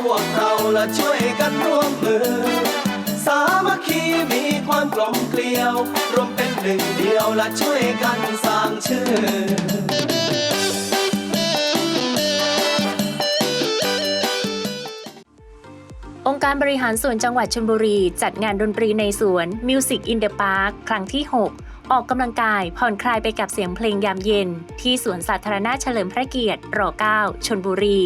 พวกเราและช่วยกันร่วมมือ สามัคคีมีความกลมเกลียว รวมเป็นหนึ่งเดียวและช่วยกันสร้างชื่อองค์การบริหารส่วนจังหวัดชลบุรี จัดงานดนตรีในสวน Music in the Park ครั้งที่ 6 ออกกำลังกายผ่อนคลายไปกับเสียงเพลงยามเย็น ที่สวนสาธารณะเฉลิมพระเกียรติร9ชลบุรี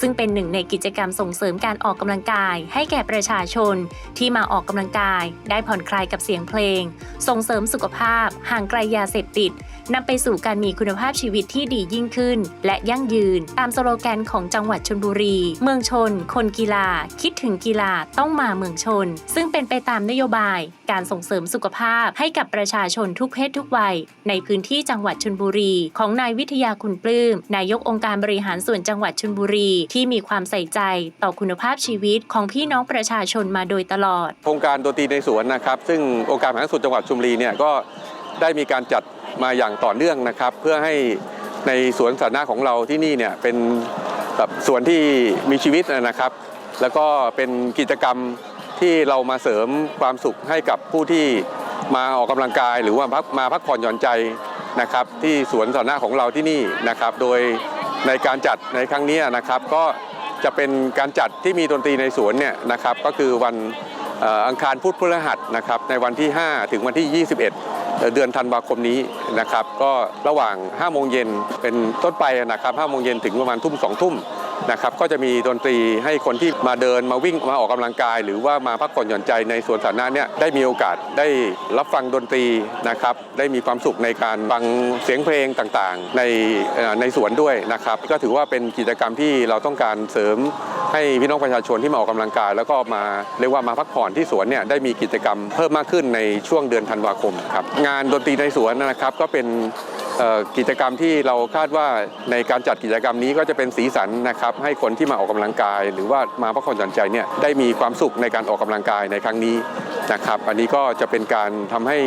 ซึ่งเป็นหนึ่งในกิจกรรมส่งเสริมการออกกำลังกาย ให้แก่ประชาชน ที่มาออกกำลังกาย ได้ผ่อนคลายกับเสียงเพลง ส่งเสริมสุขภาพ ห่างไกลยาเสพติดนำไปสู่การมีคุณภาพชีวิตที่ดียิ่งขึ้น และยั่งยืน ตามสโลแกนของจังหวัดชลบุรี เมืองชน คนกีฬา คิดถึงกีฬาต้องมาเมืองชน ซึ่งเป็นไปตามนโยบาย การส่งเสริมสุขภาพให้กับประชาชนทุุกเพศทุกวัย ในพื้นที่จังหวัดชลบุรี ของนายวิทยาคุณปลื้มนายกองค์การบริหารส่วนจังหวัดชลบุรี ที่มีความใส่ใจต่อคุณภาพชีวิตของพี่น้องประชาชนมาโดยตลอด โครงการดนตรีในสวนนะครับ ซึ่งองค์การบริหารส่วนจังหวัดชลบุรีเนี่ยก็ได้มีการจัดมาอย่างต่อเนื่องนะครับ เพื่อให้ในสวนสาธารณะของเราที่นี่เนี่ยเป็นแบบสวนที่มีชีวิตนะครับ แล้วก็เป็นกิจกรรมที่เรามาเสริมความสุขให้กับผู้ที่ มาออกกำลังกายหรือว่าพักมาพักผ่อนหย่อนใจนะครับที่สวนสาธารณะของเราที่นี่นะครับ โดยในการจัดในครั้งนี้นะครับ ก็จะเป็นการจัดที่มีดนตรีในสวนเนี่ยนะครับก็คือวันอังคารพุธพฤหัสนะครับในวันที่ 5 ถึงวันที่ 21 เดือนธันวาคมนี้นะครับ ก็ระหว่าง5โมงเย็นเป็นต้นไปนะครับ5โมงเย็นถึงประมาณทุ่ม2ทุ่ม นะครับก็จะมีดนตรีให้คนที่มาเดินมาวิ่งมาออกกำลังกาย หรือว่ามาพักผ่อนหย่อนใจในสวนสาธารณะเนี่ยได้มีโอกาสได้รับฟังดนตรีนะครับได้มีความสุขในการฟังเสียงเพลงต่างๆ ในในสวนด้วยนะครับก็ถือว่าเป็นกิจกรรมที่เราต้องการเสริมให้พี่น้องประชาชนที่มาออกกำลังกาย แล้วก็มาเรียกว่ามาพักผ่อนที่สวนเนี่ยได้มีกิจกรรมเพิ่มมากขึ้นในช่วงเดือนธันวาคมครับงานดนตรีในสวนนะครับก็เป็น กิจกรรมที่เราคาดว่าในการจัดกิจกรรมนี้ก็จะเป็นสีสันนะครับให้คนที่มาออกกำลังกาย หรือว่ามาพักผ่อนหย่อนใจเนี่ยได้มีความสุขในการออกกำลังกายในครั้งนี้นะครับ อันนี้ก็จะเป็นการทำให้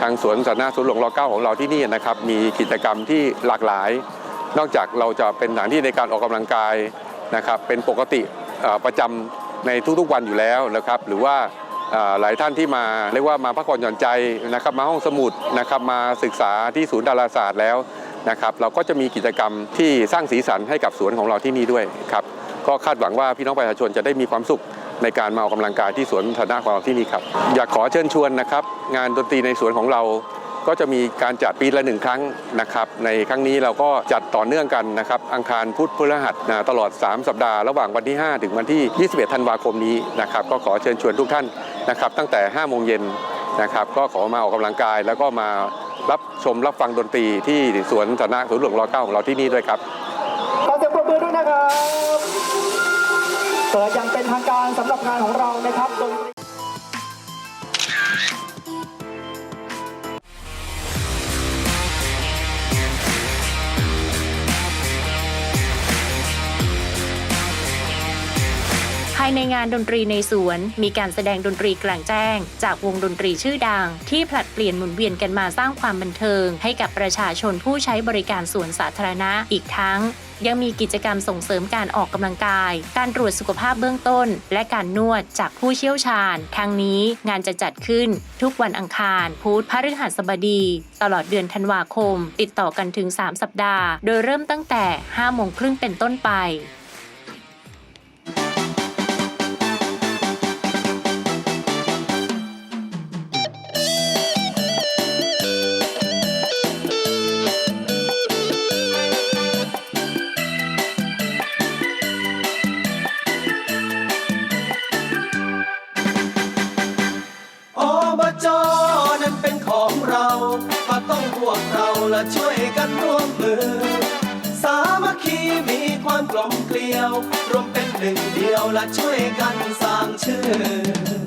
ทางสวนสาธารณะสวนหลวงรเก้าของเราที่นี่นะครับมีกิจกรรมที่หลากหลาย นอกจากเราจะเป็นสถานที่ในการออกกำลังกายนะครับเป็นปกติประจำในทุกๆวันอยู่แล้วนะครับ หรือว่า หลายท่านที่มาเรียกว่ามาพักผ่อนหย่อนใจนะครับมาห้องสมุดนะครับมาศึกษาที่ศูนย์ดาราศาสตร์แล้วนะครับเราก็จะมีกิจกรรมที่สร้างสีสันให้กับสวนของเราที่นี่ด้วยครับก็คาดหวังว่าพี่น้องประชาชนจะได้มีความสุขในการมาออกกำลังกายที่สวนสาธารณะของเราที่นี่ครับอยากขอเชิญชวนนะครับงานดนตรีในสวนของเรา ก็จะมีการจัดปีละหนึ่งครั้งนะครับ ในครั้งนี้เราก็จัดต่อเนื่องกันนะครับ อังคารพุธพฤหัสนะตลอด 3 สัปดาห์ระหว่างวันที่ 5 ถึงวันที่ 21 ธันวาคมนี้นะครับ ก็ขอเชิญชวนทุกท่านนะครับ ตั้งแต่ 5 โมงเย็นนะครับ ก็ขอมาออกกำลังกาย แล้วก็มารับชมรับฟังดนตรีที่สวนสาธารณะสวนหลวงรเก้าของเราที่นี่ด้วยครับขอเสียงปรบมือด้วยนะครับเปิดอย่างเป็นทางการสำหรับงานของเรานะครับดนตรีายในงานดนตรีในสวน มีการแสดงดนตรีกลางแจ้ง จากวงดนตรีชื่อดัง ที่ผลัดเปลี่ยนหมุนเวียนกันมาสร้างความบันเทิง ให้กับประชาชนผู้ใช้บริการสวนสาธารณะอีกทั้งยังมีกิจกรรมส่งเสริมการออกกำลังกาย การตรวจสุขภาพเบื้องต้น และการนวดจากผู้เชี่ยวชาญทั้งนี้งานจะจัดขึ้นทุกวันอังคาร พุธพฤหัสบดี ตลอดเดือนธันวาคม ติดต่อกันถึง 3 สัปดาห์ โดยเริ่มตั้งแต่ 5 โมงครึ่งเป็นต้นไป ของเรา ก็ต้องพวกเราและช่วยกันร่วมมือ สามัคคีมีความกลมเกลียว รวมเป็นหนึ่งเดียวและช่วยกันสร้างชื่อ